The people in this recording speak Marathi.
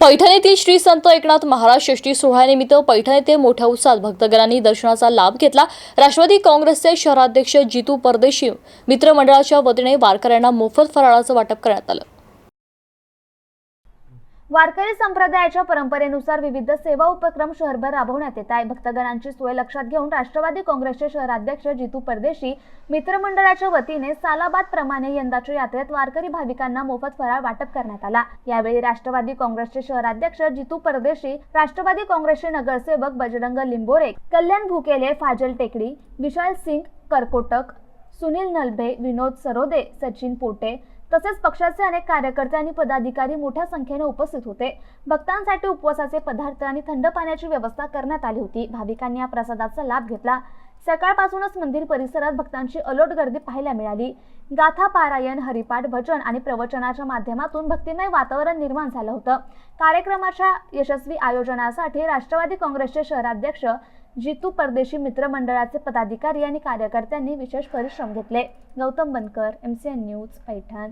पैठण येथील श्री संत एकनाथ महाराज षष्टी सोहळ्यानिमित्त पैठण येथे मोठ्या उत्साहात भक्तगणांनी दर्शनाचा लाभ घेतला. राष्ट्रवादी काँग्रेसचे शहराध्यक्ष जितू परदेशी मित्रमंडळाच्या वतीने वारकऱ्यांना मोफत फराळाचं वाटप करण्यात आलं. वारकरी संप्रदायाच्या परंपरेनुसार विविध सेवा उपक्रम शहरभर राबवण्यात येत आहे. भक्तगणांची सोय लक्षात घेऊन राष्ट्रवादी काँग्रेसचे शहराध्यक्ष जितू परदेशी मित्रमंडळाच्या वतीने सालाबाद प्रमाणे यंदाच्या यात्रेत वारकरी भाविकांना मोफत फराळ वाटप करण्यात आला. यावेळी राष्ट्रवादी काँग्रेसचे शहराध्यक्ष जितू परदेशी राष्ट्रवादी काँग्रेसचे नगरसेवक बजरंग लिंबोरे कल्याण भुकेले फाजल टेकडी विशाल सिंग करकोटक सुनील नलभे विनोद सरोदे सचिन पोटे तसेच पक्षाचे अनेक कार्यकर्ते आणि पदाधिकारी मोठ्या संख्येने उपस्थित होते. भक्तांसाठी उपवासाचे पदार्थ आणि थंड पाण्याची व्यवस्था करण्यात आली होती. भाविकांनी या प्रसादाचा लाभ घेतला. सकाळपासूनच मंदिर परिसरात भक्तांची अलोट गर्दी पाहायला मिळाली. गाथा पारायण हरिपाठ भजन आणि प्रवचनाच्या माध्यमातून भक्तिमय वातावरण निर्माण झालं होतं. कार्यक्रमाच्या यशस्वी आयोजनासाठी राष्ट्रवादी काँग्रेसचे शहराध्यक्ष जितू परदेशी मित्रमंडळाचे पदाधिकारी आणि कार्यकर्त्यांनी विशेष परिश्रम घेतले. Gautam Bankar M C N news Paithan.